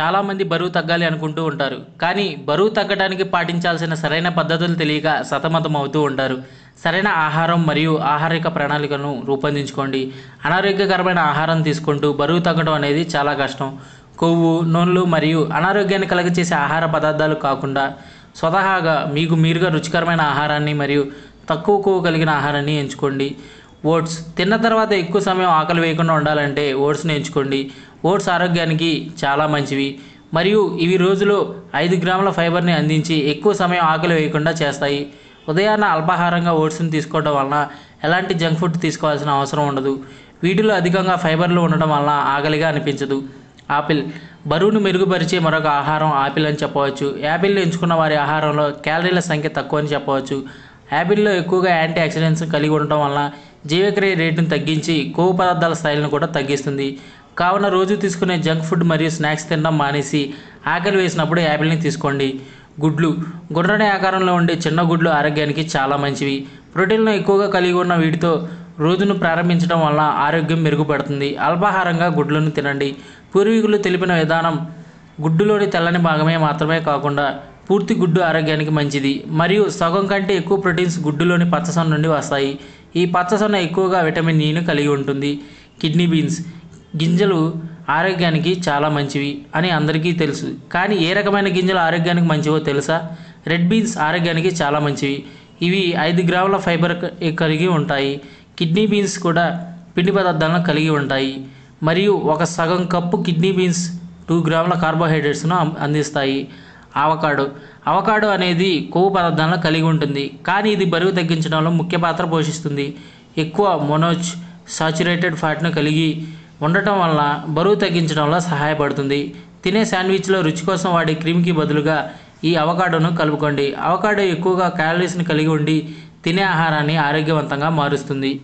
చాలామంది బరువు తగ్గాలి అనుకుంటూ ఉంటారు. కానీ బరువు తగ్గడానికి పాటించాల్సిన సరైన పద్ధతులు తెలియక సతమతం అవుతూ ఉంటారు. సరైన ఆహారం మరియు ఆహారిక ప్రణాళికను రూపొందించుకోండి. అనారోగ్యకరమైన ఆహారం తీసుకుంటూ బరువు తగ్గడం అనేది చాలా కష్టం. కొవ్వు నూనెలు మరియు అనారోగ్యాన్ని కలగచేసే ఆహార పదార్థాలు కాకుండా స్వతహాగా మీకు మీరుగా రుచికరమైన ఆహారాన్ని మరియు తక్కువ కొవ్వు కలిగిన ఆహారాన్ని ఎంచుకోండి. ఓట్స్. తిన్న తర్వాత ఎక్కువ సమయం ఆకలి వేయకుండా ఉండాలంటే ఓట్స్ని ఎంచుకోండి ఓట్స్ ఆరోగ్యానికి చాలా మంచివి. మరియు ఇవి రోజులో ఐదు గ్రాముల ఫైబర్ని అందించి ఎక్కువ సమయం ఆకలి వేయకుండా చేస్తాయి. ఉదయాన్న అల్పాహారంగా ఓట్స్ని తీసుకోవడం వలన ఎలాంటి జంక్ ఫుడ్ తీసుకోవాల్సిన అవసరం ఉండదు. వీటిలో అధికంగా ఫైబర్లు ఉండడం వలన ఆకలిగా అనిపించదు. ఆపిల్. బరువును మెరుగుపరిచే మరొక ఆహారం ఆపిల్ అని చెప్పవచ్చు. యాపిల్ని ఎంచుకున్న వారి ఆహారంలో క్యాలరీల సంఖ్య తక్కువ అని చెప్పవచ్చు. యాపిల్లో ఎక్కువగా యాంటీ ఆక్సిడెంట్స్ కలిగి ఉండటం వలన జీవక్రియ రేటును తగ్గించి కొవ్వు పదార్థాల స్థాయిలను కూడా తగ్గిస్తుంది. కావున రోజు తీసుకునే జంక్ ఫుడ్ మరియు స్నాక్స్ తినడం మానేసి ఆకలి వేసినప్పుడు యాపిల్ని తీసుకోండి. గుడ్లు. గుండ్రని ఆకారంలో ఉండే చిన్న గుడ్లు ఆరోగ్యానికి చాలా మంచివి. ప్రోటీన్లు ఎక్కువగా కలిగి ఉన్న వీటితో రోజును ప్రారంభించడం వలన ఆరోగ్యం మెరుగుపడుతుంది. అల్పాహారంగా గుడ్లను తినండి. పూర్వీకులు తెలిపిన విధానం గుడ్డులోని తెల్లని భాగమే మాత్రమే కాకుండా పూర్తి గుడ్డు ఆరోగ్యానికి మంచిది. మరియు సగం కంటే ఎక్కువ ప్రోటీన్స్ గుడ్డులోని పచ్చసం నుండి వస్తాయి. ఈ పచ్చసొన ఎక్కువగా విటమిన్ e ఈను కలిగి ఉంటుంది. కిడ్నీ బీన్స్ గింజలు ఆరోగ్యానికి చాలా మంచివి అని అందరికీ తెలుసు. కానీ ఏ రకమైన గింజలు ఆరోగ్యానికి మంచివో తెలుసా? రెడ్ బీన్స్ ఆరోగ్యానికి చాలా మంచివి. ఇవి ఐదు గ్రాముల ఫైబర్ కలిగి ఉంటాయి. కిడ్నీ బీన్స్ కూడా పిండి పదార్థాలను కలిగి ఉంటాయి. మరియు ఒక సగం కప్పు కిడ్నీ బీన్స్ టూ గ్రాముల కార్బోహైడ్రేట్స్ను అందిస్తాయి. అవకాడో. అవకాడో అనేది కొవ్వు పదార్థాలను కలిగి ఉంటుంది. కానీ ఇది బరువు తగ్గించడంలో ముఖ్య పాత్ర పోషిస్తుంది. ఎక్కువ మొనోజ్ సాచురేటెడ్ ఫ్యాట్ను కలిగి ఉండటం వలన బరువు తగ్గించడంలో సహాయపడుతుంది. తినే శాండ్విచ్లో రుచి కోసం వాడే క్రీమ్కి బదులుగా ఈ అవకాడోను కలుపుకోండి. అవకాడో ఎక్కువగా క్యాలరీస్ని కలిగి ఉండి తినే ఆహారాన్ని ఆరోగ్యవంతంగా మారుస్తుంది.